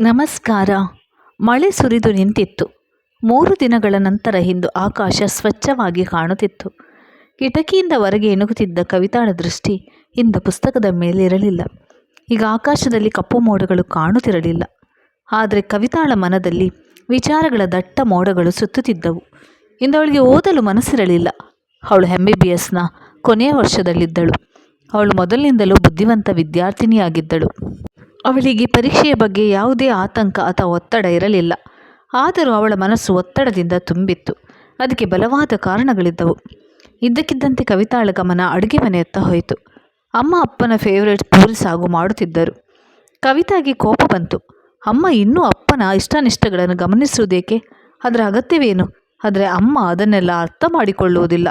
ನಮಸ್ಕಾರ. ಮಳೆ ಸುರಿದು ನಿಂತಿತ್ತು. ಮೂರು ದಿನಗಳ ನಂತರ ಇಂದು ಆಕಾಶ ಸ್ವಚ್ಛವಾಗಿ ಕಾಣುತ್ತಿತ್ತು. ಕಿಟಕಿಯಿಂದ ಹೊರಗೆ ಎಣುಕುತ್ತಿದ್ದ ಕವಿತಾಳ ದೃಷ್ಟಿ ಇಂದು ಪುಸ್ತಕದ ಮೇಲೆ ಇರಲಿಲ್ಲ. ಈಗ ಆಕಾಶದಲ್ಲಿ ಕಪ್ಪು ಮೋಡಗಳು ಕಾಣುತ್ತಿರಲಿಲ್ಲ. ಆದರೆ ಕವಿತಾಳ ಮನದಲ್ಲಿ ವಿಚಾರಗಳ ದಟ್ಟ ಮೋಡಗಳು ಸುತ್ತುತ್ತಿದ್ದವು. ಇಂದು ಅವಳಿಗೆ ಓದಲು ಮನಸ್ಸಿರಲಿಲ್ಲ. ಅವಳು ಎಂ ಬಿ ಕೊನೆಯ ವರ್ಷದಲ್ಲಿದ್ದಳು. ಅವಳು ಮೊದಲಿನಿಂದಲೂ ಬುದ್ಧಿವಂತ ವಿದ್ಯಾರ್ಥಿನಿಯಾಗಿದ್ದಳು. ಅವಳಿಗೆ ಪರೀಕ್ಷೆಯ ಬಗ್ಗೆ ಯಾವುದೇ ಆತಂಕ ಅಥವಾ ಒತ್ತಡ ಇರಲಿಲ್ಲ. ಆದರೂ ಅವಳ ಮನಸ್ಸು ಒತ್ತಡದಿಂದ ತುಂಬಿತ್ತು. ಅದಕ್ಕೆ ಬಲವಾದ ಕಾರಣಗಳಿದ್ದವು. ಇದ್ದಕ್ಕಿದ್ದಂತೆ ಕವಿತಾಳ ಗಮನ ಅಡುಗೆ ಮನೆಯತ್ತ ಹೋಯಿತು. ಅಮ್ಮ ಅಪ್ಪನ ಫೇವರೇಟ್ ಪೂರಿ ಸಾಗು ಮಾಡುತ್ತಿದ್ದರು. ಕವಿತಾಗೆ ಕೋಪ ಬಂತು. ಅಮ್ಮ ಇನ್ನೂ ಅಪ್ಪನ ಇಷ್ಟಾನಿಷ್ಟಗಳನ್ನು ಗಮನಿಸುವುದೇಕೆ? ಅದರ ಅಗತ್ಯವೇನು? ಆದರೆ ಅಮ್ಮ ಅದನ್ನೆಲ್ಲ ಅರ್ಥ ಮಾಡಿಕೊಳ್ಳುವುದಿಲ್ಲ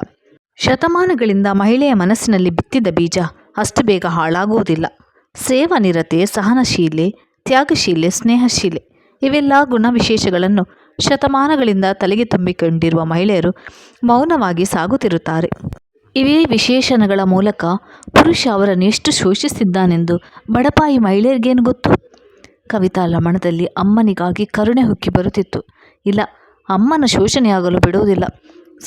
ಶತಮಾನಗಳಿಂದ ಮಹಿಳೆಯ ಮನಸ್ಸಿನಲ್ಲಿ ಬಿತ್ತಿದ ಬೀಜ ಅಷ್ಟು ಬೇಗ ಹಾಳಾಗುವುದಿಲ್ಲ. ಸೇವಾನಿರತೆ, ಸಹನಶೀಲೆ, ತ್ಯಾಗಶೀಲೆ, ಸ್ನೇಹಶೀಲೆ ಇವೆಲ್ಲ ಗುಣವಿಶೇಷಗಳನ್ನು ಶತಮಾನಗಳಿಂದ ತಲೆಗೆ ತುಂಬಿಕೊಂಡಿರುವ ಮಹಿಳೆಯರು ಮೌನವಾಗಿ ಸಾಗುತ್ತಿರುತ್ತಾರೆ. ಇವೇ ವಿಶೇಷಣಗಳ ಮೂಲಕ ಪುರುಷ ಅವರನ್ನು ಎಷ್ಟು ಶೋಷಿಸಿದ್ದಾನೆಂದು ಬಡಪಾಯಿ ಮಹಿಳೆಯರಿಗೇನು ಗೊತ್ತು? ಕವಿತಾ ಲಮಣದಲ್ಲಿ ಅಮ್ಮನಿಗಾಗಿ ಕರುಣೆ ಹುಕ್ಕಿ ಬರುತ್ತಿತ್ತು. ಇಲ್ಲ, ಅಮ್ಮನ ಶೋಷಣೆಯಾಗಲು ಬಿಡುವುದಿಲ್ಲ.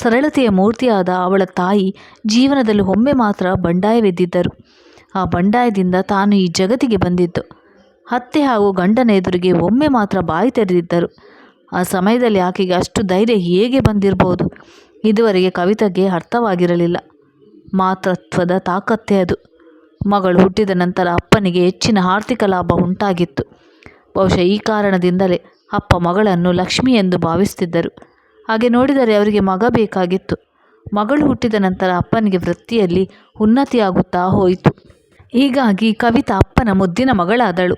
ಸರಳತೆಯ ಮೂರ್ತಿಯಾದ ಅವಳ ತಾಯಿ ಜೀವನದಲ್ಲಿ ಒಮ್ಮೆ ಮಾತ್ರ ಬಂಡಾಯವೆದ್ದಿದ್ದರು. ಆ ಬಂಡಾಯದಿಂದ ತಾನು ಈ ಜಗತ್ತಿಗೆ ಬಂದಿದ್ದು. ಅತ್ತೆ ಹಾಗೂ ಗಂಡನ ಎದುರಿಗೆ ಒಮ್ಮೆ ಮಾತ್ರ ಬಾಯಿ ತೆರೆದಿದ್ದರು. ಆ ಸಮಯದಲ್ಲಿ ಆಕೆಗೆ ಅಷ್ಟು ಧೈರ್ಯ ಹೇಗೆ ಬಂದಿರಬಹುದು ಇದುವರೆಗೆ ಕವಿತೆಗೆ ಅರ್ಥವಾಗಿರಲಿಲ್ಲ. ಮಾತೃತ್ವದ ತಾಕತ್ತೇ ಅದು. ಮಗಳು ಹುಟ್ಟಿದ ನಂತರ ಅಪ್ಪನಿಗೆ ಹೆಚ್ಚಿನ ಆರ್ಥಿಕ ಲಾಭ ಉಂಟಾಗಿತ್ತು. ಬಹುಶಃ ಈ ಕಾರಣದಿಂದಲೇ ಅಪ್ಪ ಮಗಳನ್ನು ಲಕ್ಷ್ಮಿ ಎಂದು ಭಾವಿಸುತ್ತಿದ್ದರು ಹಾಗೆ ನೋಡಿದರೆ ಅವರಿಗೆ ಮಗ ಬೇಕಾಗಿತ್ತು. ಮಗಳು ಹುಟ್ಟಿದ ನಂತರ ಅಪ್ಪನಿಗೆ ವೃತ್ತಿಯಲ್ಲಿ ಉನ್ನತಿಯಾಗುತ್ತಾ ಹೋಯಿತು. ಹೀಗಾಗಿ ಕವಿತಾ ಅಪ್ಪನ ಮುದ್ದಿನ ಮಗಳಾದಳು.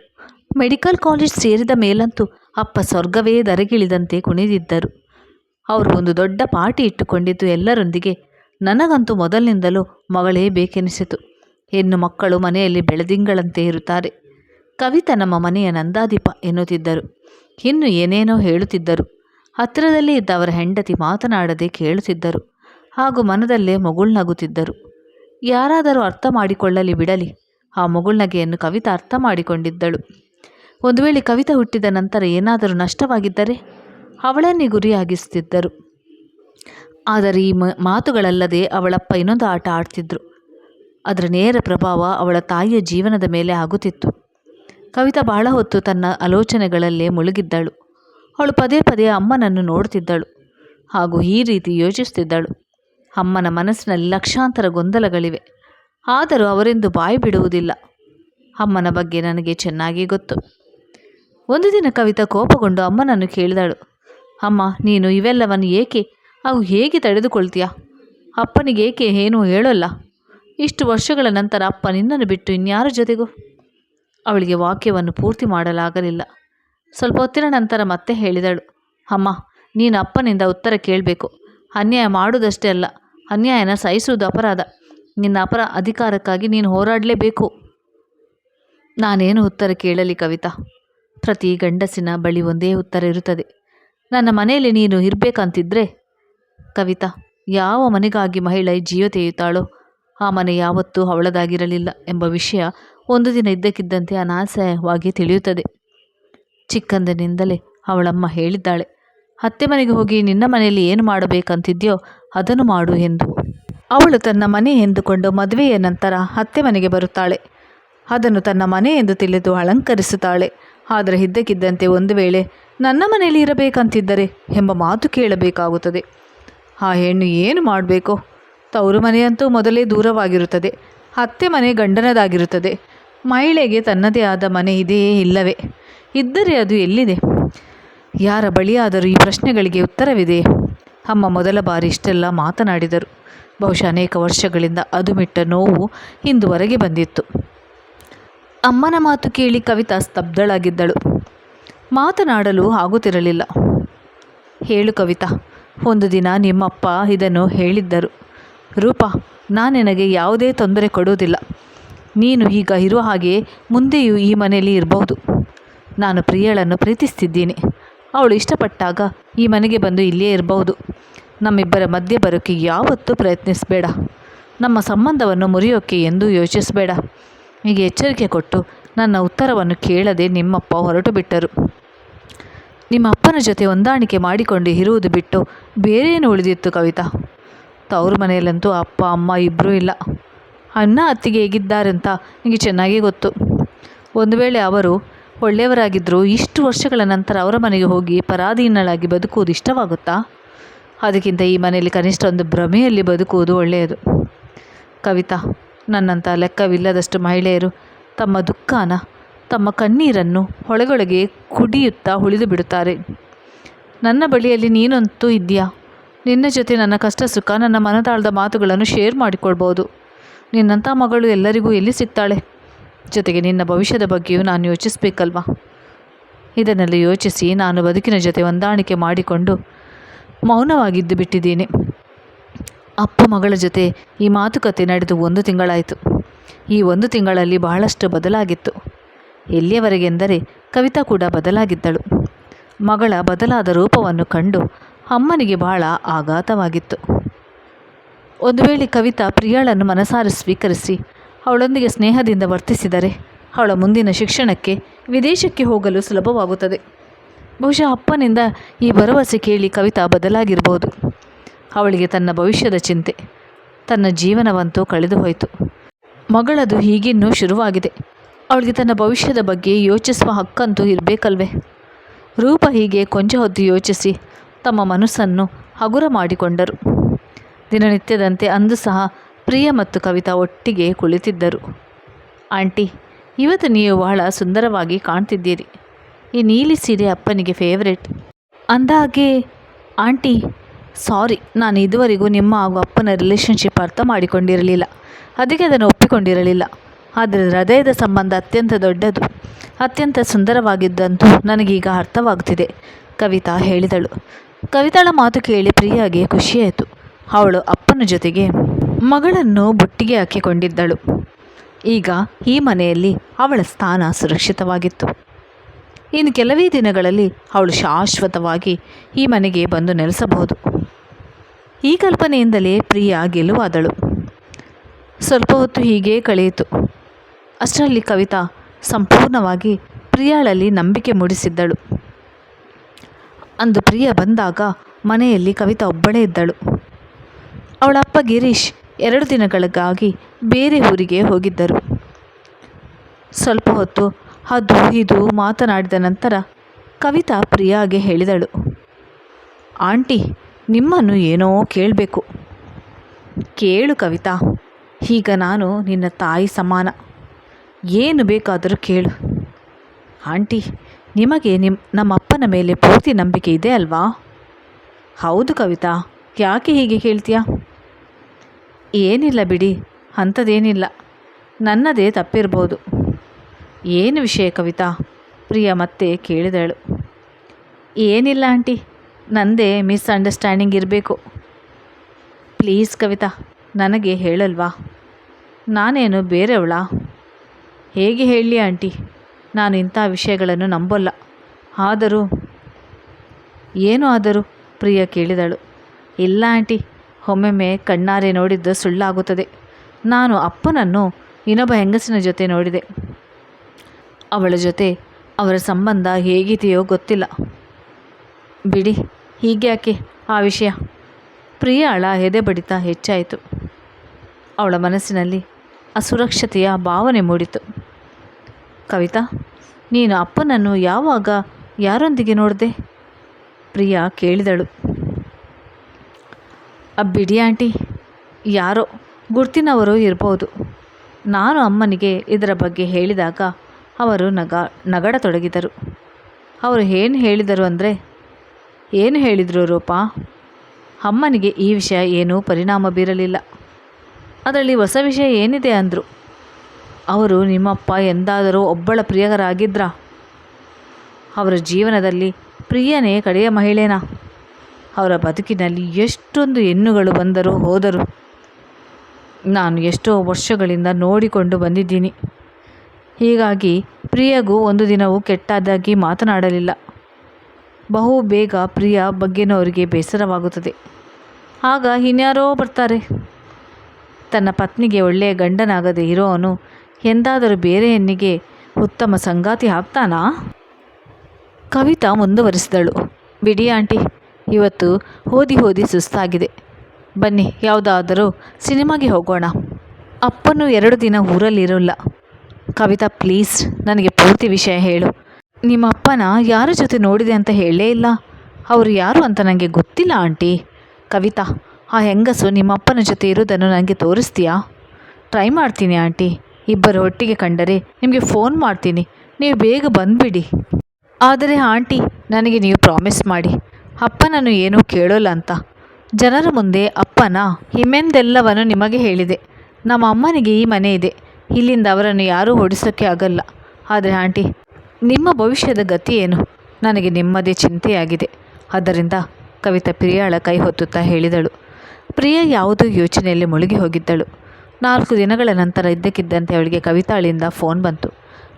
ಮೆಡಿಕಲ್ ಕಾಲೇಜ್ ಸೇರಿದ ಮೇಲಂತೂ ಅಪ್ಪ ಸ್ವರ್ಗವೇ ದರಗಿಳಿದಂತೆ ಕುಣಿದಿದ್ದರು. ಅವರು ಒಂದು ದೊಡ್ಡ ಪಾರ್ಟಿ ಇಟ್ಟುಕೊಂಡಿದ್ದು ಎಲ್ಲರೊಂದಿಗೆ ನನಗಂತೂ ಮೊದಲಿನಿಂದಲೂ ಮಗಳೇ ಬೇಕೆನಿಸಿತು. ಹೆಣ್ಣು ಮಕ್ಕಳು ಮನೆಯಲ್ಲಿ ಬೆಳೆದಿಂಗಳಂತೆ ಇರುತ್ತಾರೆ. ಕವಿತಾ ನಮ್ಮ ಮನೆಯ ನಂದಾದೀಪ ಎನ್ನುತ್ತಿದ್ದರು. ಇನ್ನು ಏನೇನೋ ಹೇಳುತ್ತಿದ್ದರು. ಹತ್ತಿರದಲ್ಲಿ ಇದ್ದ ಅವರ ಹೆಂಡತಿ ಮಾತನಾಡದೆ ಕೇಳುತ್ತಿದ್ದರು. ಹಾಗೂ ಮನದಲ್ಲೇ ಮಗುಳ್ನಗುತ್ತಿದ್ದರು ಯಾರಾದರೂ ಅರ್ಥ ಮಾಡಿಕೊಳ್ಳಲಿ ಬಿಡಲಿ. ಆ ಮುಗುಳ್ನಗೆಯನ್ನು ಕವಿತಾ ಅರ್ಥ ಮಾಡಿಕೊಂಡಿದ್ದಳು. ಒಂದು ವೇಳೆ ಕವಿತಾ ಹುಟ್ಟಿದ ನಂತರ ಏನಾದರೂ ನಷ್ಟವಾಗಿದ್ದರೆ ಅವಳನ್ನೇ ಗುರಿಯಾಗಿಸುತ್ತಿದ್ದರು. ಆದರೆ ಈ ಮಾತುಗಳಲ್ಲದೆ ಅವಳಪ್ಪ ಇನ್ನೊಂದು ಆಟ ಆಡ್ತಿದ್ರು. ಅದರ ನೇರ ಪ್ರಭಾವ ಅವಳ ತಾಯಿಯ ಜೀವನದ ಮೇಲೆ ಆಗುತ್ತಿತ್ತು. ಕವಿತಾ ಬಹಳ ಹೊತ್ತು ತನ್ನ ಆಲೋಚನೆಗಳಲ್ಲೇ ಮುಳುಗಿದ್ದಳು. ಅವಳು ಪದೇ ಪದೇ ಅಮ್ಮನನ್ನು ನೋಡುತ್ತಿದ್ದಳು ಹಾಗೂ ಈ ರೀತಿ ಯೋಚಿಸುತ್ತಿದ್ದಳು. ಅಮ್ಮನ ಮನಸ್ಸಿನಲ್ಲಿ ಲಕ್ಷಾಂತರ ಗೊಂದಲಗಳಿವೆ. ಆದರೂ ಅವರೆಂದು ಬಾಯಿ ಬಿಡುವುದಿಲ್ಲ ಅಮ್ಮನ ಬಗ್ಗೆ ನನಗೆ ಚೆನ್ನಾಗಿ ಗೊತ್ತು. ಒಂದು ದಿನ ಕವಿತಾ ಕೋಪಗೊಂಡು ಅಮ್ಮನನ್ನು ಕೇಳಿದಳು. ಅಮ್ಮ, ನೀನು ಇವೆಲ್ಲವನ್ನು ಏಕೆ? ಅವು ಹೇಗೆ ತಡೆದುಕೊಳ್ತೀಯಾ? ಅಪ್ಪನಿಗೆ ಏಕೆ ಏನೂ ಹೇಳೋಲ್ಲ. ಇಷ್ಟು ವರ್ಷಗಳ ನಂತರ ಅಪ್ಪ ನಿನ್ನನ್ನು ಬಿಟ್ಟು ಇನ್ಯಾರ ಜೊತೆಗೂ? ಅವಳಿಗೆ ವಾಕ್ಯವನ್ನು ಪೂರ್ತಿ ಮಾಡಲಾಗಲಿಲ್ಲ. ಸ್ವಲ್ಪ ಹೊತ್ತಿನ ನಂತರ ಮತ್ತೆ ಹೇಳಿದಳು. ಅಮ್ಮ, ನೀನು ಅಪ್ಪನಿಂದ ಉತ್ತರ ಕೇಳಬೇಕು. ಅನ್ಯಾಯ ಮಾಡುವುದಷ್ಟೇ ಅಲ್ಲ, ಅನ್ಯಾಯನ ಸಹಿಸುವುದು ಅಪರಾಧ. ನಿನ್ನ ಅಪರ ಅಧಿಕಾರಕ್ಕಾಗಿ ನೀನು ಹೋರಾಡಲೇಬೇಕು. ನಾನೇನು ಉತ್ತರ ಕೇಳಲಿ ಕವಿತಾ? ಪ್ರತಿ ಗಂಡಸಿನ ಬಳಿ ಒಂದೇ ಉತ್ತರ ಇರುತ್ತದೆ. ನನ್ನ ಮನೆಯಲ್ಲಿ ನೀನು ಇರಬೇಕಂತಿದ್ರೆ? ಕವಿತಾ, ಯಾವ ಮನೆಗಾಗಿ ಮಹಿಳೆ ಜೀವ ತೆಗೆಯುತ್ತಾಳೋ, ಆ ಮನೆ ಯಾವತ್ತೂ ಅವಳದಾಗಿರಲಿಲ್ಲ ಎಂಬ ವಿಷಯ ಒಂದು ದಿನ ಇದ್ದಕ್ಕಿದ್ದಂತೆ ಅನಾಸಯವಾಗಿ ತಿಳಿಯುತ್ತದೆ. ಚಿಕ್ಕಂದಿನಿಂದಲೇ ಅವಳಮ್ಮ ಹೇಳಿದ್ದಾಳೆ, ಅತ್ತೆ ಮನೆಗೆ ಹೋಗಿ ನಿನ್ನ ಮನೆಯಲ್ಲಿ ಏನು ಮಾಡಬೇಕಂತಿದೆಯೋ ಅದನ್ನು ಮಾಡು ಎಂದು. ಅವಳು ತನ್ನ ಮನೆ ಎಂದುಕೊಂಡು ಮದುವೆಯ ನಂತರ ಅತ್ತೆ ಮನೆಗೆ ಬರುತ್ತಾಳೆ. ಅದನ್ನು ತನ್ನ ಮನೆ ಎಂದು ತಿಳಿದು ಅಲಂಕರಿಸುತ್ತಾಳೆ. ಆದರೆ ಇದ್ದಕ್ಕಿದ್ದಂತೆ ಒಂದು ವೇಳೆ, ನನ್ನ ಮನೆಯಲ್ಲಿ ಇರಬೇಕಂತಿದ್ದರೆ ಎಂಬ ಮಾತು ಕೇಳಬೇಕಾಗುತ್ತದೆ. ಆ ಹೆಣ್ಣು ಏನು ಮಾಡಬೇಕು? ತವರು ಮನೆಯಂತೂ ಮೊದಲೇ ದೂರವಾಗಿರುತ್ತದೆ. ಅತ್ತೆ ಮನೆ ಗಂಡನದಾಗಿರುತ್ತದೆ. ಮಹಿಳೆಗೆ ತನ್ನದೇ ಆದ ಮನೆ ಇದೆಯೇ ಇಲ್ಲವೇ? ಇದ್ದರೆ ಅದು ಎಲ್ಲಿದೆ? ಯಾರ ಬಳಿಯಾದರೂ ಈ ಪ್ರಶ್ನೆಗಳಿಗೆ ಉತ್ತರವಿದೆಯೇ? ಅಮ್ಮ ಮೊದಲ ಬಾರಿ ಇಷ್ಟೆಲ್ಲ ಮಾತನಾಡಿದರು. ಬಹುಶಃ ಅನೇಕ ವರ್ಷಗಳಿಂದ ಅದುಮಿಟ್ಟ ನೋವು ಹಿಂದುವರೆಗೆ ಬಂದಿತ್ತು. ಅಮ್ಮನ ಮಾತು ಕೇಳಿ ಕವಿತಾ ಸ್ತಬ್ಧಳಾಗಿದ್ದಳು. ಮಾತನಾಡಲು ಆಗುತ್ತಿರಲಿಲ್ಲ. ಹೇಳು ಕವಿತಾ, ಒಂದು ದಿನ ನಿಮ್ಮಪ್ಪ ಇದನ್ನು ಹೇಳಿದ್ದರು. ರೂಪ ನಾನು ನಿನಗೆ ಯಾವುದೇ ತೊಂದರೆ ಕೊಡುವುದಿಲ್ಲ. ನೀನು ಈಗ ಇರುವ ಹಾಗೆ ಮುಂದೆಯೂ ಈ ಮನೆಯಲ್ಲಿ ಇರಬಹುದು. ನಾನು ಪ್ರಿಯಳನ್ನು ಪ್ರೀತಿಸ್ತಿದ್ದೀನಿ. ಅವಳು ಇಷ್ಟಪಟ್ಟಾಗ ಈ ಮನೆಗೆ ಬಂದು ಇಲ್ಲೇ ಇರಬಹುದು. ನಮ್ಮಿಬ್ಬರ ಮಧ್ಯೆ ಬರೋಕ್ಕೆ ಯಾವತ್ತೂ ಪ್ರಯತ್ನಿಸಬೇಡ. ನಮ್ಮ ಸಂಬಂಧವನ್ನು ಮುರಿಯೋಕ್ಕೆ ಎಂದೂ ಯೋಚಿಸಬೇಡ. ಹೀಗೆ ಎಚ್ಚರಿಕೆ ಕೊಟ್ಟು ನನ್ನ ಉತ್ತರವನ್ನು ಕೇಳದೆ ನಿಮ್ಮಪ್ಪ ಹೊರಟು ಬಿಟ್ಟರು. ನಿಮ್ಮ ಅಪ್ಪನ ಜೊತೆ ಹೊಂದಾಣಿಕೆ ಮಾಡಿಕೊಂಡು ಇರುವುದು ಬಿಟ್ಟು ಬೇರೇನು ಉಳಿದಿತ್ತು ಕವಿತಾ? ತವ್ರ ಮನೆಯಲ್ಲಂತೂ ಅಪ್ಪ, ಅಮ್ಮ ಇಬ್ಬರೂ ಇಲ್ಲ. ಅಣ್ಣ ಅತ್ತಿಗೆ ಹೇಗಿದ್ದಾರೆ ಅಂತ ಚೆನ್ನಾಗಿ ಚೆನ್ನಾಗೇ ಗೊತ್ತು. ಒಂದು ವೇಳೆ ಅವರು ಒಳ್ಳೆಯವರಾಗಿದ್ದರೂ ಇಷ್ಟು ವರ್ಷಗಳ ನಂತರ ಅವರ ಮನೆಗೆ ಹೋಗಿ ಪರಾಧೀನಳಾಗಿ ಬದುಕುವುದು ಇಷ್ಟವಾಗುತ್ತಾ? ಅದಕ್ಕಿಂತ ಈ ಮನೆಯಲ್ಲಿ ಕನಿಷ್ಠ ಒಂದು ಭ್ರಮೆಯಲ್ಲಿ ಬದುಕುವುದು ಒಳ್ಳೆಯದು. ಕವಿತಾ, ನನ್ನಂಥ ಲೆಕ್ಕವಿಲ್ಲದಷ್ಟು ಮಹಿಳೆಯರು ತಮ್ಮ ದುಃಖನ, ತಮ್ಮ ಕಣ್ಣೀರನ್ನು ಹೊಳೆಗೊಳಗೆ ಕುಡಿಯುತ್ತಾ ಉಳಿದು ಬಿಡುತ್ತಾರೆ. ನನ್ನ ಬಳಿಯಲ್ಲಿ ನೀನಂತೂ ಇದೆಯಾ ನಿನ್ನ ಜೊತೆ ನನ್ನ ಕಷ್ಟ ಸುಖ, ನನ್ನ ಮನದಾಳದ ಮಾತುಗಳನ್ನು ಶೇರ್ ಮಾಡಿಕೊಳ್ಬೋದು. ನಿನ್ನಂಥ ಮಗಳು ಎಲ್ಲರಿಗೂ ಎಲ್ಲಿ ಸಿಗ್ತಾಳೆ? ಜೊತೆಗೆ ನಿನ್ನ ಭವಿಷ್ಯದ ಬಗ್ಗೆಯೂ ನಾನು ಯೋಚಿಸಬೇಕಲ್ವಾ? ಇದನ್ನೆಲ್ಲ ಯೋಚಿಸಿ ನಾನು ಬದುಕಿನ ಜೊತೆ ಹೊಂದಾಣಿಕೆ ಮಾಡಿಕೊಂಡು ಮೌನವಾಗಿದ್ದು ಬಿಟ್ಟಿದ್ದೀನಿ. ಅಪ್ಪ ಮಗಳ ಜೊತೆ ಈ ಮಾತುಕತೆ ನಡೆದು ಒಂದು ತಿಂಗಳಾಯಿತು. ಈ ಒಂದು ತಿಂಗಳಲ್ಲಿ ಬಹಳಷ್ಟು ಬದಲಾಗಿತ್ತು. ಎಲ್ಲಿಯವರೆಗೆಂದರೆ ಕವಿತಾ ಕೂಡ ಬದಲಾಗಿದ್ದಳು. ಮಗಳ ಬದಲಾದ ರೂಪವನ್ನು ಕಂಡು ಅಮ್ಮನಿಗೆ ಬಹಳ ಆಘಾತವಾಗಿತ್ತು. ಒಂದು ವೇಳೆ ಕವಿತಾ ಪ್ರಿಯಾಳನ್ನು ಮನಸಾರ ಸ್ವೀಕರಿಸಿ ಅವಳೊಂದಿಗೆ ಸ್ನೇಹದಿಂದ ವರ್ತಿಸಿದರೆ ಅವಳ ಮುಂದಿನ ಶಿಕ್ಷಣಕ್ಕೆ ವಿದೇಶಕ್ಕೆ ಹೋಗಲು ಸುಲಭವಾಗುತ್ತದೆ. ಬಹುಶಃ ಅಪ್ಪನಿಂದ ಈ ಭರವಸೆ ಕೇಳಿ ಕವಿತಾ ಬದಲಾಗಿರ್ಬೋದು. ಅವಳಿಗೆ ತನ್ನ ಭವಿಷ್ಯದ ಚಿಂತೆ, ತನ್ನ ಜೀವನವಂತೂ ಕಳೆದು ಹೋಯಿತು. ಮಗಳದು ಹೀಗಿನ್ನೂ ಶುರುವಾಗಿದೆ. ಅವಳಿಗೆ ತನ್ನ ಭವಿಷ್ಯದ ಬಗ್ಗೆ ಯೋಚಿಸುವ ಹಕ್ಕಂತೂ ಇರಬೇಕಲ್ವೇ? ರೂಪ ಹೀಗೆ ಕೊಂಚ ಹೊತ್ತು ಯೋಚಿಸಿ ತಮ್ಮ ಮನಸ್ಸನ್ನು ಹಗುರ ಮಾಡಿಕೊಂಡರು. ದಿನನಿತ್ಯದಂತೆ ಅಂದು ಸಹ ಪ್ರಿಯ ಮತ್ತು ಕವಿತಾ ಒಟ್ಟಿಗೆ ಕುಳಿತಿದ್ದರು. ಆಂಟಿ, ಇವತ್ತು ನೀವು ಬಹಳ ಸುಂದರವಾಗಿ ಕಾಣ್ತಿದ್ದೀರಿ. ಈ ನೀಲಿ ಸೀರೆ ಅಪ್ಪನಿಗೆ ಫೇವ್ರೆಟ್ ಅಂದಾಗೆ, ಆಂಟಿ ಸಾರಿ ನಾನು ಇದುವರೆಗೂ ನಿಮ್ಮ ಹಾಗೂ ಅಪ್ಪನ ರಿಲೇಷನ್ಶಿಪ್ ಅರ್ಥ ಮಾಡಿಕೊಂಡಿರಲಿಲ್ಲ. ಅದಕ್ಕೆ ಅದನ್ನು ಒಪ್ಪಿಕೊಂಡಿರಲಿಲ್ಲ. ಆದರೆ ಹೃದಯದ ಸಂಬಂಧ ಅತ್ಯಂತ ದೊಡ್ಡದು. ಅತ್ಯಂತ ಸುಂದರವಾಗಿದ್ದಂತೂ ನನಗೀಗ ಅರ್ಥವಾಗ್ತಿದೆ, ಕವಿತಾ ಹೇಳಿದಳು. ಕವಿತಾಳ ಮಾತು ಕೇಳಿ ಪ್ರಿಯಾಗೆ ಖುಷಿಯಾಯಿತು. ಅವಳು ಅಪ್ಪನ ಜೊತೆಗೆ ಮಗಳನ್ನು ಬುಟ್ಟಿಗೆ ಹಾಕಿಕೊಂಡಿದ್ದಳು. ಈಗ ಈ ಮನೆಯಲ್ಲಿ ಅವಳ ಸ್ಥಾನ ಸುರಕ್ಷಿತವಾಗಿತ್ತು. ಇನ್ನು ಕೆಲವೇ ದಿನಗಳಲ್ಲಿ ಅವಳು ಶಾಶ್ವತವಾಗಿ ಈ ಮನೆಗೆ ಬಂದು ನೆಲೆಸಬಹುದು. ಈ ಕಲ್ಪನೆಯಿಂದಲೇ ಪ್ರಿಯಾ ಗೆಲುವಾದಳು. ಸ್ವಲ್ಪ ಹೊತ್ತು ಹೀಗೇ ಕಳೆಯಿತು. ಅಷ್ಟರಲ್ಲಿ ಕವಿತಾ ಸಂಪೂರ್ಣವಾಗಿ ಪ್ರಿಯಾಳಲ್ಲಿ ನಂಬಿಕೆ ಮೂಡಿಸಿದ್ದಳು. ಅಂದು ಪ್ರಿಯ ಬಂದಾಗ ಮನೆಯಲ್ಲಿ ಕವಿತಾ ಒಬ್ಬಳೇ ಇದ್ದಳು. ಅವಳ ಅಪ್ಪ ಗಿರೀಶ್ ಎರಡು ದಿನಗಳಿಗಾಗಿ ಬೇರೆ ಊರಿಗೆ ಹೋಗಿದ್ದರು. ಸ್ವಲ್ಪ ಹೊತ್ತು ಅದು ಇದು ಮಾತನಾಡಿದ ನಂತರ ಕವಿತಾ ಪ್ರಿಯಾಗೆ ಹೇಳಿದಳು, ಆಂಟಿ, ನಿಮ್ಮನ್ನು ಏನೋ ಕೇಳಬೇಕು. ಕೇಳು ಕವಿತಾ, ಈಗ ನಾನು ನಿನ್ನ ತಾಯಿ ಸಮಾನ. ಏನು ಬೇಕಾದರೂ ಕೇಳು. ಆಂಟಿ, ನಿಮಗೆ ನಿಮ್ಮ ನಮ್ಮಪ್ಪನ ಮೇಲೆ ಪೂರ್ತಿ ನಂಬಿಕೆ ಇದೆ ಅಲ್ವಾ? ಹೌದು ಕವಿತಾ, ಯಾಕೆ ಹೀಗೆ ಕೇಳ್ತೀಯಾ ಏನಿಲ್ಲ ಬಿಡಿ, ಅಂಥದ್ದೇನಿಲ್ಲ. ನನ್ನದೇ ತಪ್ಪಿರ್ಬೋದು. ಏನು ವಿಷಯ ಕವಿತಾ? ಪ್ರಿಯ ಮತ್ತೆ ಕೇಳಿದಳು. ಏನಿಲ್ಲ ಆಂಟಿ, ನಂದೇ ಮಿಸ್ಅಂಡರ್ಸ್ಟ್ಯಾಂಡಿಂಗ್ ಇರಬೇಕು. ಪ್ಲೀಸ್ ಕವಿತಾ, ನನಗೆ ಹೇಳಲ್ವಾ? ನಾನೇನು ಬೇರೆಯವಳಾ? ಹೇಗೆ ಹೇಳಲಿ ಆಂಟಿ? ನಾನು ಇಂಥ ವಿಷಯಗಳನ್ನು ನಂಬಲ್ಲ. ಆದರೂ, ಏನು ಆದರೂ? ಪ್ರಿಯ ಕೇಳಿದಳು. ಇಲ್ಲ ಆಂಟಿ, ಒಮ್ಮೊಮ್ಮೆ ಕಣ್ಣಾರೆ ನೋಡಿದ್ದು ಸುಳ್ಳಾಗುತ್ತದೆ. ನಾನು ಅಪ್ಪನನ್ನು ಇನ್ನೊಬ್ಬ ಹೆಂಗಸಿನ ಜೊತೆ ನೋಡಿದೆ. ಅವಳ ಜೊತೆ ಅವರ ಸಂಬಂಧ ಹೇಗಿದೆಯೋ ಗೊತ್ತಿಲ್ಲ. ಬಿಡಿ, ಹೀಗ್ಯಾಕೆ ಆ ವಿಷಯ? ಪ್ರಿಯಾಳ ಎದೆ ಬಡಿತ ಹೆಚ್ಚಾಯಿತು. ಅವಳ ಮನಸ್ಸಿನಲ್ಲಿ ಅಸುರಕ್ಷತೆಯ ಭಾವನೆ ಮೂಡಿತು. ಕವಿತಾ, ನೀನು ಅಪ್ಪನನ್ನು ಯಾವಾಗ ಯಾರೊಂದಿಗೆ ನೋಡಿದೆ? ಪ್ರಿಯಾ ಕೇಳಿದಳು. ಬಿಡಿ ಆಂಟಿ, ಯಾರೋ ಗುರ್ತಿನವರು ಇರ್ಬೋದು. ನಾನು ಅಮ್ಮನಿಗೆ ಇದರ ಬಗ್ಗೆ ಹೇಳಿದಾಗ ಅವರು ನಗ, ನಗಡತೊಡಗಿದರು. ಅವರು ಏನು ಹೇಳಿದರು ಅಂದರೆ, ಏನು ಹೇಳಿದರು ರೂಪಾ? ಅಮ್ಮನಿಗೆ ಈ ವಿಷಯ ಏನೂ ಪರಿಣಾಮ ಬೀರಲಿಲ್ಲ. ಅದರಲ್ಲಿ ಹೊಸ ವಿಷಯ ಏನಿದೆ ಅಂದರು. ಅವರು, ನಿಮ್ಮಪ್ಪ ಎಂದಾದರೂ ಒಬ್ಬಳ ಪ್ರಿಯಕರಾಗಿದ್ರಾ ಅವರ ಜೀವನದಲ್ಲಿ ಪ್ರಿಯನೇ ಕಡೆಯ ಮಹಿಳೆನಾ? ಅವರ ಬದುಕಿನಲ್ಲಿ ಎಷ್ಟೊಂದು ಹೆಣ್ಣುಗಳು ಬಂದರು ಹೋದರು, ನಾನು ಎಷ್ಟೋ ವರ್ಷಗಳಿಂದ ನೋಡಿಕೊಂಡು ಬಂದಿದ್ದೀನಿ. ಹೀಗಾಗಿ ಪ್ರಿಯಗೂ ಒಂದು ದಿನವೂ ಕೆಟ್ಟದಾಗಿ ಮಾತನಾಡಲಿಲ್ಲ. ಬಹು ಬೇಗ ಪ್ರಿಯ ಬಗ್ಗೆನವರಿಗೆ ಬೇಸರವಾಗುತ್ತದೆ. ಆಗ ಇನ್ಯಾರೋ ಬರ್ತಾರೆ. ತನ್ನ ಪತ್ನಿಗೆ ಒಳ್ಳೆಯ ಗಂಡನಾಗದೆ ಇರೋವನು ಎಂದಾದರೂ ಬೇರೆ ಹೆಣ್ಣಿಗೆ ಉತ್ತಮ ಸಂಗಾತಿ ಆಗ್ತಾನಾ? ಕವಿತಾ ಮುಂದುವರಿಸಿದಳು. ಬಿಡಿ ಆಂಟಿ, ಇವತ್ತು ಓದಿ ಓದಿ ಸುಸ್ತಾಗಿದೆ. ಬನ್ನಿ, ಯಾವುದಾದರೂ ಸಿನಿಮಾಗೆ ಹೋಗೋಣ. ಅಪ್ಪನು ಎರಡು ದಿನ ಊರಲ್ಲಿರೋಲ್ಲ. ಕವಿತಾ ಪ್ಲೀಸ್ ನನಗೆ ಪೂರ್ತಿ ವಿಷಯ ಹೇಳು. ನಿಮ್ಮ ಅಪ್ಪನ ಯಾರ ಜೊತೆ ನೋಡಿದೆ ಅಂತ ಹೇಳಲೇ ಇಲ್ಲ. ಅವರು ಯಾರು ಅಂತ ನನಗೆ ಗೊತ್ತಿಲ್ಲ, ಆಂಟಿ. ಕವಿತಾ, ಆ ಹೆಂಗಸು ನಿಮ್ಮ ಅಪ್ಪನ ಜೊತೆ ಇರೋದನ್ನು ನನಗೆ ತೋರಿಸ್ತೀಯಾ? ಟ್ರೈ ಮಾಡ್ತೀನಿ, ಆಂಟಿ. ಇಬ್ಬರು ಒಟ್ಟಿಗೆ ಕಂಡರೆ ನಿಮಗೆ ಫೋನ್ ಮಾಡ್ತೀನಿ. ನೀವು ಬೇಗ ಬಂದುಬಿಡಿ. ಆದರೆ ಆಂಟಿ, ನನಗೆ ನೀವು ಪ್ರಾಮಿಸ್ ಮಾಡಿ. ಅಪ್ಪನನ್ನು ಏನೂ ಕೇಳೋಲ್ಲ ಅಂತ. ಜನರ ಮುಂದೆ ಅಪ್ಪನ ಹಿಮೆಂದೆಲ್ಲವನ್ನು ನಿಮಗೆ ಹೇಳಿದೆ. ನಮ್ಮ ಅಮ್ಮನಿಗೆ ಈ ಮನೆ ಇದೆ. ಇಲ್ಲಿಂದ ಅವರನ್ನು ಯಾರೂ ಓಡಿಸೋಕ್ಕೆ ಆಗಲ್ಲ. ಆದರೆ ಆಂಟಿ, ನಿಮ್ಮ ಭವಿಷ್ಯದ ಗತಿ ಏನು? ನನಗೆ ನಿಮ್ಮದೇ ಚಿಂತೆಯಾಗಿದೆ. ಆದ್ದರಿಂದ ಕವಿತಾ ಪ್ರಿಯಾಳ ಕೈ ಹೊತ್ತುತ್ತಾ ಹೇಳಿದಳು. ಪ್ರಿಯ ಯಾವುದೋ ಯೋಚನೆಯಲ್ಲಿ ಮುಳುಗಿ ಹೋಗಿದ್ದಳು. ನಾಲ್ಕು ದಿನಗಳ ನಂತರ ಇದ್ದಕ್ಕಿದ್ದಂತೆ ಅವಳಿಗೆ ಕವಿತಾಳಿಂದ ಫೋನ್ ಬಂತು.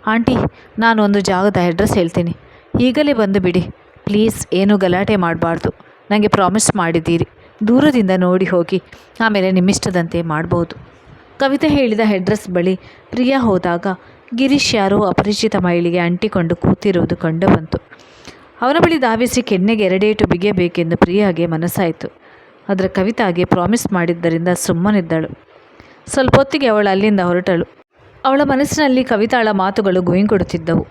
ಆಂಟಿ, ನಾನು ಒಂದು ಜಾಗದ ಅಡ್ರೆಸ್ ಹೇಳ್ತೀನಿ. ಈಗಲೇ ಬಂದು ಬಿಡಿ. ಪ್ಲೀಸ್, ಏನೂ ಗಲಾಟೆ ಮಾಡಬಾರ್ದು. ನನಗೆ ಪ್ರಾಮಿಸ್ ಮಾಡಿದ್ದೀರಿ. ದೂರದಿಂದ ನೋಡಿ ಹೋಗಿ. ಆಮೇಲೆ ನಿಮ್ಮಿಷ್ಟದಂತೆ ಮಾಡ್ಬೋದು. ಕವಿತೆ ಹೇಳಿದ ಹೆಡ್ರೆಸ್ ಬಳಿ ಪ್ರಿಯಾ ಹೋದಾಗ ಗಿರೀಶ್ ಯಾರೋ ಅಪರಿಚಿತ ಮಹಿಳೆಗೆ ಅಂಟಿಕೊಂಡು ಕೂತಿರುವುದು ಕಂಡು ಬಂತು. ಅವನ ಬಳಿ ಧಾವಿಸಿ ಕೆನ್ನೆಗೆ ಎರಡೇಟು ಬಿಗಿಯಬೇಕೆಂದು ಪ್ರಿಯಾಗೆ ಮನಸ್ಸಾಯಿತು. ಅದರ ಕವಿತಾಗೆ ಪ್ರಾಮಿಸ್ ಮಾಡಿದ್ದರಿಂದ ಸುಮ್ಮನಿದ್ದಳು. ಸ್ವಲ್ಪ ಹೊತ್ತಿಗೆ ಅವಳು ಅಲ್ಲಿಂದ ಹೊರಟಳು. ಅವಳ ಮನಸ್ಸಿನಲ್ಲಿ ಕವಿತಾಳ ಮಾತುಗಳು ಗುಯಿಂಕೊಡುತ್ತಿದ್ದವು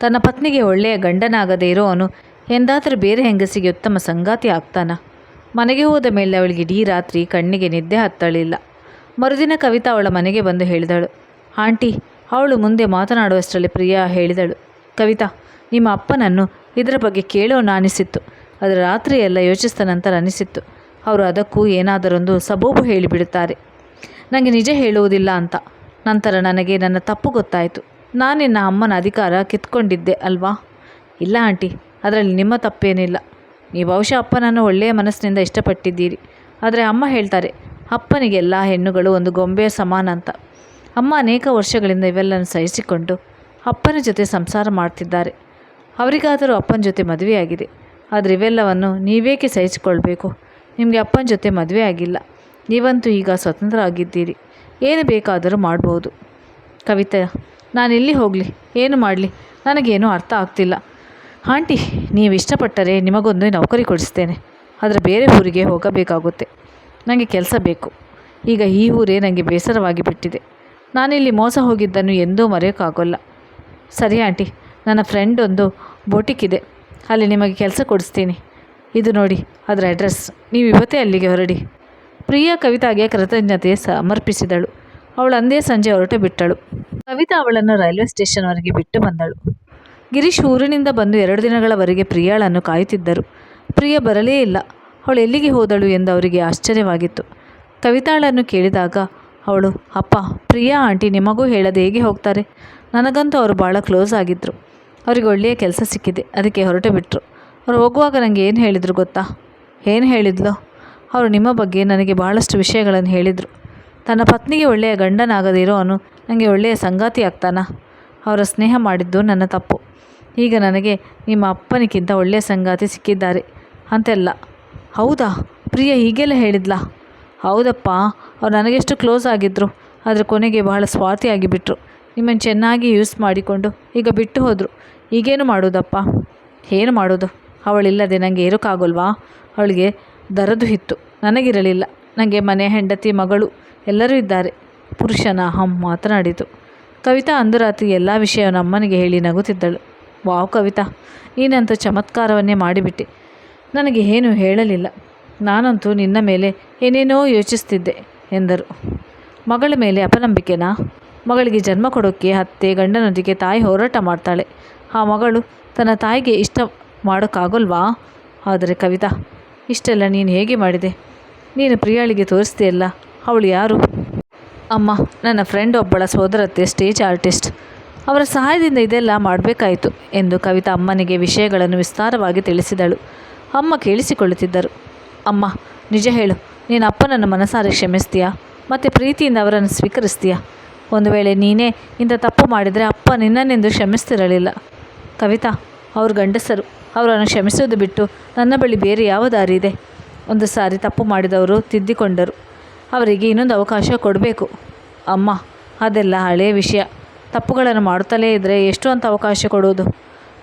ತನ್ನ ಪತ್ನಿಗೆ ಒಳ್ಳೆಯ ಗಂಡನಾಗದೇ ಇರೋವನು ಎಂದಾದರೂ ಬೇರೆ ಹೆಂಗಸಿಗೆ ಉತ್ತಮ ಸಂಗಾತಿ ಆಗ್ತಾನ? ಮನೆಗೆ ಹೋದ ಮೇಲೆ ಅವಳಿಗೆ ಇಡೀ ರಾತ್ರಿ ಕಣ್ಣಿಗೆ ನಿದ್ದೆ ಹತ್ತಳಿಲ್ಲ ಮರುದಿನ ಕವಿತಾ ಅವಳ ಮನೆಗೆ ಬಂದು ಹೇಳಿದಳು. ಆಂಟಿ, ಅವಳು ಮುಂದೆ ಮಾತನಾಡುವಷ್ಟರಲ್ಲಿ ಪ್ರಿಯಾ ಹೇಳಿದಳು. ಕವಿತಾ, ನಿಮ್ಮ ಅಪ್ಪನನ್ನು ಇದರ ಬಗ್ಗೆ ಕೇಳೋಣ ಅನಿಸಿತ್ತು. ಅದರ ರಾತ್ರಿಯೆಲ್ಲ ಯೋಚಿಸಿದ ನಂತರ ಅನಿಸಿತ್ತು. ಅವರು ಅದಕ್ಕೂ ಏನಾದರೊಂದು ಸಬೂಬು ಹೇಳಿಬಿಡುತ್ತಾರೆ. ನನಗೆ ನಿಜ ಹೇಳುವುದಿಲ್ಲ ಅಂತ. ನಂತರ ನನಗೆ ನನ್ನ ತಪ್ಪು ಗೊತ್ತಾಯಿತು. ನಾನು ನಿನ್ನ ಅಮ್ಮನ ಅಧಿಕಾರ ಕಿತ್ಕೊಂಡಿದ್ದೆ ಅಲ್ವಾ? ಇಲ್ಲ ಆಂಟಿ, ಅದರಲ್ಲಿ ನಿಮ್ಮ ತಪ್ಪೇನಿಲ್ಲ. ನೀವು ಬಹುಶಃ ಅಪ್ಪನನ್ನು ಒಳ್ಳೆಯ ಮನಸ್ಸಿನಿಂದ ಇಷ್ಟಪಟ್ಟಿದ್ದೀರಿ. ಆದರೆ ಅಮ್ಮ ಹೇಳ್ತಾರೆ ಅಪ್ಪನಿಗೆ ಎಲ್ಲ ಹೆಣ್ಣುಗಳು ಒಂದು ಗೊಂಬೆಯ ಸಮಾನ ಅಂತ. ಅಮ್ಮ ಅನೇಕ ವರ್ಷಗಳಿಂದ ಇವೆಲ್ಲನೂ ಸಹಿಸಿಕೊಂಡು ಅಪ್ಪನ ಜೊತೆ ಸಂಸಾರ ಮಾಡ್ತಿದ್ದಾರೆ. ಅವರಿಗಾದರೂ ಅಪ್ಪನ ಜೊತೆ ಮದುವೆಯಾಗಿದೆ. ಆದರೆ ಇವೆಲ್ಲವನ್ನು ನೀವೇಕೆ ಸಹಿಸಿಕೊಳ್ಬೇಕು? ನಿಮಗೆ ಅಪ್ಪನ ಜೊತೆ ಮದುವೆ ಆಗಿಲ್ಲ. ನೀವಂತೂ ಈಗ ಸ್ವತಂತ್ರ ಆಗಿದ್ದೀರಿ. ಏನು ಬೇಕಾದರೂ ಮಾಡ್ಬೋದು. ಕವಿತಾ, ನಾನು ಎಲ್ಲಿ ಹೋಗಲಿ. ಏನು ಮಾಡಲಿ? ನನಗೇನು ಅರ್ಥ ಆಗ್ತಿಲ್ಲ. ಆಂಟಿ, ನೀವು ಇಷ್ಟಪಟ್ಟರೆ ನಿಮಗೊಂದು ನೌಕರಿ ಕೊಡಿಸ್ತೇನೆ. ಆದರೆ ಬೇರೆ ಊರಿಗೆ ಹೋಗಬೇಕಾಗುತ್ತೆ. ನನಗೆ ಕೆಲಸ ಬೇಕು. ಈಗ ಈ ಊರೇ ನನಗೆ ಬೇಸರವಾಗಿ ಬಿಟ್ಟಿದೆ. ನಾನಿಲ್ಲಿ ಮೋಸ ಹೋಗಿದ್ದನ್ನು ಎಂದೂ ಮರೆಯೋಕ್ಕಾಗೋಲ್ಲ. ಸರಿ ಆಂಟಿ, ನನ್ನ ಫ್ರೆಂಡ್ ಒಂದು ಬೋಟಿಕ್ ಇದೆ ಅಲ್ಲಿ ನಿಮಗೆ ಕೆಲಸ ಕೊಡಿಸ್ತೀನಿ. ಇದು ನೋಡಿ, ಅದರ ಅಡ್ರೆಸ್. ನೀವು ಇವತ್ತೇ ಅಲ್ಲಿಗೆ ಹೊರಡಿ. ಪ್ರಿಯಾ ಕವಿತಾಗೆ ಕೃತಜ್ಞತೆ ಸಮರ್ಪಿಸಿದಳು. ಅವಳು ಅಂದೇ ಸಂಜೆ ಹೊರಟು ಬಿಟ್ಟಳು. ಕವಿತಾ ಅವಳನ್ನು ರೈಲ್ವೆ ಸ್ಟೇಷನ್ವರೆಗೆ ಬಿಟ್ಟು ಬಂದಳು. ಗಿರೀಶ್ ಊರಿನಿಂದ ಬಂದು ಎರಡು ದಿನಗಳವರೆಗೆ ಪ್ರಿಯಾಳನ್ನು ಕಾಯುತ್ತಿದ್ದರು. ಪ್ರಿಯ ಬರಲೇ ಇಲ್ಲ. ಅವಳು ಎಲ್ಲಿಗೆ ಹೋದಳು ಎಂದು ಅವರಿಗೆ ಆಶ್ಚರ್ಯವಾಗಿತ್ತು. ಕವಿತಾಳನ್ನು ಕೇಳಿದಾಗ, ಅವಳು, ಅಪ್ಪ, ಪ್ರಿಯಾ, ಆಂಟಿ ನಿಮಗೂ ಹೇಳದೆ ಹೇಗೆ ಹೋಗ್ತಾರೆ? ನನಗಂತೂ ಅವರು ಭಾಳ ಕ್ಲೋಸ್ ಆಗಿದ್ದರು ಅವರಿಗೆ ಒಳ್ಳೆಯ ಕೆಲಸ ಸಿಕ್ಕಿದೆ, ಅದಕ್ಕೆ ಹೊರಟು ಬಿಟ್ಟರು ಅವರು ಹೋಗುವಾಗ ನನಗೆ ಏನು ಹೇಳಿದರು ಗೊತ್ತಾ? ಏನು ಹೇಳಿದ್ಲು? ಅವರು ನಿಮ್ಮ ಬಗ್ಗೆ ನನಗೆ ಭಾಳಷ್ಟು ವಿಷಯಗಳನ್ನು ಹೇಳಿದರು. ತನ್ನ ಪತ್ನಿಗೆ ಒಳ್ಳೆಯ ಗಂಡನಾಗದಿರೋ ಅವನು ನನಗೆ ಒಳ್ಳೆಯ ಸಂಗಾತಿ ಆಗ್ತಾನ? ಅವರ ಸ್ನೇಹ ಮಾಡಿದ್ದು ನನ್ನ ತಪ್ಪು. ಈಗ ನನಗೆ ನಿಮ್ಮ ಅಪ್ಪನಿಗಿಂತ ಒಳ್ಳೆಯ ಸಂಗಾತಿ ಸಿಕ್ಕಿದ್ದಾರೆ. ಅಂತೆಲ್ಲ. ಹೌದಾ? ಪ್ರಿಯ ಹೀಗೆಲ್ಲ ಹೇಳಿದ್ಲಾ? ಹೌದಪ್ಪ, ಅವ್ರು ನನಗೆಷ್ಟು ಕ್ಲೋಸ್ ಆಗಿದ್ದರು ಆದರೆ ಕೊನೆಗೆ ಬಹಳ ಸ್ವಾರ್ಥಿಯಾಗಿ ಬಿಟ್ಟರು ನಿಮ್ಮನ್ನು ಚೆನ್ನಾಗಿ ಯೂಸ್ ಮಾಡಿಕೊಂಡು ಈಗ ಬಿಟ್ಟು ಹೋದರು. ಈಗೇನು ಮಾಡೋದಪ್ಪ? ಏನು ಮಾಡೋದು? ಅವಳಿಲ್ಲದೆ ನನಗೆ ಇರೋಕ್ಕಾಗಲ್ವಾ ಅವಳಿಗೆ ದರದು ಇತ್ತು ನನಗಿರಲಿಲ್ಲ. ನನಗೆ ಮನೆ, ಹೆಂಡತಿ, ಮಗಳು ಎಲ್ಲರೂ ಇದ್ದಾರೆ. ಪುರುಷನ ಹಮ್ ಮಾತನಾಡಿತು. ಕವಿತಾ ಅಂದು ರಾತ್ರಿ ಎಲ್ಲ ವಿಷಯವನ್ನು ಅಮ್ಮನಿಗೆ ಹೇಳಿ ನಗುತ್ತಿದ್ದಳು. ವಾವ್ ಕವಿತಾ, ನೀನಂತೂ ಚಮತ್ಕಾರವನ್ನೇ ಮಾಡಿಬಿಟ್ಟೆ. ನನಗೆ ಏನು ಹೇಳಲಿಲ್ಲ. ನಾನಂತೂ ನಿನ್ನ ಮೇಲೆ ಏನೇನೋ ಯೋಚಿಸ್ತಿದ್ದೆ ಎಂದರು. ಮಗಳ ಮೇಲೆ ಅಪನಂಬಿಕೆನಾ? ಮಗಳಿಗೆ ಜನ್ಮ ಕೊಡೋಕ್ಕೆ ಅತ್ತೆ ಗಂಡನೊಂದಿಗೆ ತಾಯಿ ಹೋರಾಟ ಮಾಡ್ತಾಳೆ. ಆ ಮಗಳು ತನ್ನ ತಾಯಿಗೆ ಇಷ್ಟ ಮಾಡೋಕ್ಕಾಗಲ್ವಾ? ಆದರೆ ಕವಿತಾ, ಇಷ್ಟೆಲ್ಲ ನೀನು ಹೇಗೆ ಮಾಡಿದೆ? ನೀನು ಪ್ರಿಯಾಳಿಗೆ ತೋರಿಸ್ತೀಯಲ್ಲ, ಅವಳು ಯಾರು? ಅಮ್ಮ, ನನ್ನ ಫ್ರೆಂಡ್ ಒಬ್ಬಳ ಸೋದರತ್ತೆ, ಸ್ಟೇಜ್ ಆರ್ಟಿಸ್ಟ್. ಅವರ ಸಹಾಯದಿಂದ ಇದೆಲ್ಲ ಮಾಡಬೇಕಾಯಿತು ಎಂದು ಕವಿತಾ ಅಮ್ಮನಿಗೆ ವಿಷಯಗಳನ್ನು ವಿಸ್ತಾರವಾಗಿ ತಿಳಿಸಿದಳು. ಅಮ್ಮ ಕೇಳಿಸಿಕೊಳ್ಳುತ್ತಿದ್ದರು. ಅಮ್ಮ, ನಿಜ ಹೇಳು, ನೀನು ಅಪ್ಪನನ್ನು ಮನಸಾರೆ ಕ್ಷಮಿಸ್ತೀಯಾ? ಮತ್ತು ಪ್ರೀತಿಯಿಂದ ಅವರನ್ನು ಸ್ವೀಕರಿಸ್ತೀಯಾ? ಒಂದು ವೇಳೆ ನೀನೇ ಇಂಥ ತಪ್ಪು ಮಾಡಿದರೆ ಅಪ್ಪ ನಿನ್ನನ್ನೆಂದು ಕ್ಷಮಿಸ್ತಿರಲಿಲ್ಲ. ಕವಿತಾ, ಅವ್ರ ಗಂಡಸರು, ಅವರನ್ನು ಕ್ಷಮಿಸೋದು ಬಿಟ್ಟು ನನ್ನ ಬಳಿ ಬೇರೆ ಯಾವ ದಾರಿ ಇದೆ? ಒಂದು ಸಾರಿ ತಪ್ಪು ಮಾಡಿದವರು ತಿದ್ದಿಕೊಂಡರು. ಅವರಿಗೆ ಇನ್ನೊಂದು ಅವಕಾಶ ಕೊಡಬೇಕು. ಅಮ್ಮ, ಅದೆಲ್ಲ ಹಳೆಯ ವಿಷಯ. ತಪ್ಪುಗಳನ್ನು ಮಾಡುತ್ತಲೇ ಇದ್ದರೆ ಎಷ್ಟು ಅಂತ ಅವಕಾಶ ಕೊಡುವುದು?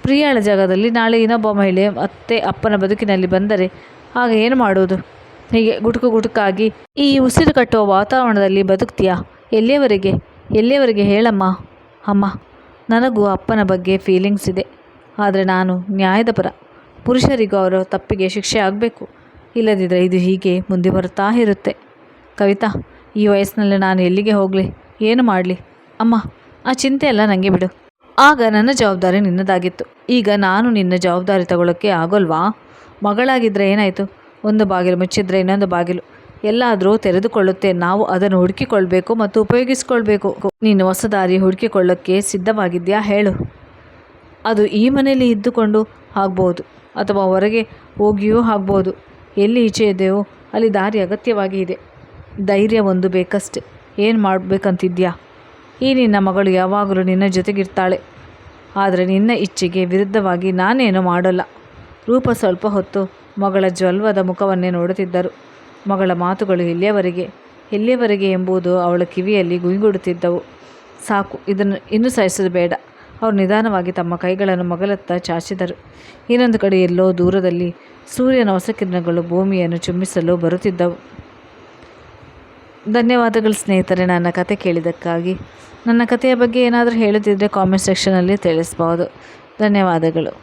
ಪ್ರಿಯಾಳ ಜಾಗದಲ್ಲಿ ನಾಳೆ ಇನ್ನೊಬ್ಬ ಮಹಿಳೆ ಅತ್ತೆ ಅಪ್ಪನ ಬದುಕಿನಲ್ಲಿ ಬಂದರೆ ಆಗ ಏನು ಮಾಡುವುದು? ಹೀಗೆ ಗುಟುಕು ಗುಟುಕಾಗಿ ಈ ಉಸಿರು ಕಟ್ಟುವ ವಾತಾವರಣದಲ್ಲಿ ಬದುಕ್ತೀಯಾ? ಎಲ್ಲಿಯವರೆಗೆ? ಎಲ್ಲಿಯವರೆಗೆ ಹೇಳಮ್ಮ? ಅಮ್ಮ, ನನಗೂ ಅಪ್ಪನ ಬಗ್ಗೆ ಫೀಲಿಂಗ್ಸ್ ಇದೆ. ಆದರೆ ನಾನು ನ್ಯಾಯದ ಪರ. ಪುರುಷರಿಗೂ ಅವರ ತಪ್ಪಿಗೆ ಶಿಕ್ಷೆ ಆಗಬೇಕು. ಇಲ್ಲದಿದ್ದರೆ ಇದು ಹೀಗೆ ಮುಂದೆ ಬರುತ್ತಾ ಇರುತ್ತೆ. ಕವಿತಾ, ಈ ವಯಸ್ಸಿನಲ್ಲಿ ನಾನು ಎಲ್ಲಿಗೆ ಹೋಗಲಿ? ಏನು ಮಾಡಲಿ? ಅಮ್ಮ, ಆ ಚಿಂತೆ ಎಲ್ಲ ನನಗೆ ಬಿಡು. ಆಗ ನನ್ನ ಜವಾಬ್ದಾರಿ ನಿನ್ನದಾಗಿತ್ತು. ಈಗ ನಾನು ನಿನ್ನ ಜವಾಬ್ದಾರಿ ತಗೊಳ್ಳೋಕ್ಕೆ ಆಗೋಲ್ವಾ? ಮಗಳಾಗಿದ್ದರೆ ಏನಾಯಿತು? ಒಂದು ಬಾಗಿಲು ಮುಚ್ಚಿದ್ರೆ ಇನ್ನೊಂದು ಬಾಗಿಲು. ಎಲ್ಲಾದರೂ ತೆರೆದುಕೊಳ್ಳುತ್ತೆ. ನಾವು ಅದನ್ನು ಹುಡುಕಿಕೊಳ್ಬೇಕು ಮತ್ತು ಉಪಯೋಗಿಸ್ಕೊಳ್ಬೇಕು. ನೀನು ಹೊಸ ದಾರಿ ಹುಡುಕಿಕೊಳ್ಳೋಕ್ಕೆ ಸಿದ್ಧವಾಗಿದ್ಯಾ ಹೇಳು. ಅದು ಈ ಮನೆಯಲ್ಲಿ ಇದ್ದುಕೊಂಡು ಆಗ್ಬೋದು ಅಥವಾ ಹೊರಗೆ ಹೋಗಿಯೂ ಆಗ್ಬೋದು. ಎಲ್ಲಿ ಈಚೆ ಇದೆಯೋ ಅಲ್ಲಿ ದಾರಿ ಅಗತ್ಯವಾಗಿ ಇದೆ. ಧೈರ್ಯ ಒಂದು ಬೇಕಷ್ಟೆ. ಏನು ಮಾಡಬೇಕಂತಿದ್ಯಾ ಈ ನಿನ್ನ ಮಗಳು ಯಾವಾಗಲೂ ನಿನ್ನ ಜೊತೆಗಿರ್ತಾಳೆ. ಆದರೆ ನಿನ್ನ ಇಚ್ಛೆಗೆ ವಿರುದ್ಧವಾಗಿ ನಾನೇನು ಮಾಡೋಲ್ಲ. ರೂಪ ಸ್ವಲ್ಪ ಹೊತ್ತು ಮಗಳ ಜ್ವಲ್ವದ ಮುಖವನ್ನೇ ನೋಡುತ್ತಿದ್ದರು. ಮಗಳ ಮಾತುಗಳು ಎಲ್ಲಿಯವರೆಗೆ? ಎಲ್ಲಿಯವರೆಗೆ ಎಂಬುದು ಅವಳ ಕಿವಿಯಲ್ಲಿ ಗುಂಗುಡುತ್ತಿದ್ದವು. ಸಾಕು, ಇದನ್ನು ಇನ್ನೂ ಸಹಿಸೋದು ಬೇಡ. ಅವರು ನಿಧಾನವಾಗಿ ತಮ್ಮ ಕೈಗಳನ್ನು ಮಗಳತ್ತ ಚಾಚಿದರು. ಇನ್ನೊಂದು ಕಡೆ ಎಲ್ಲೋ ದೂರದಲ್ಲಿ ಸೂರ್ಯನ ಹೊಸ ಕಿರಣಗಳು ಭೂಮಿಯನ್ನು ಚುಮ್ಮಿಸಲು ಬರುತ್ತಿದ್ದವು. ಧನ್ಯವಾದಗಳು ಸ್ನೇಹಿತರೆ ನನ್ನ ಕತೆ ಕೇಳಿದ್ದಕ್ಕಾಗಿ. ನನ್ನ ಕಥೆಯ ಬಗ್ಗೆ ಏನಾದರೂ ಹೇಳುತ್ತಿದ್ದರೆ ಕಾಮೆಂಟ್ ಸೆಕ್ಷನಲ್ಲಿ ತಿಳಿಸ್ಬೋದು. ಧನ್ಯವಾದಗಳು.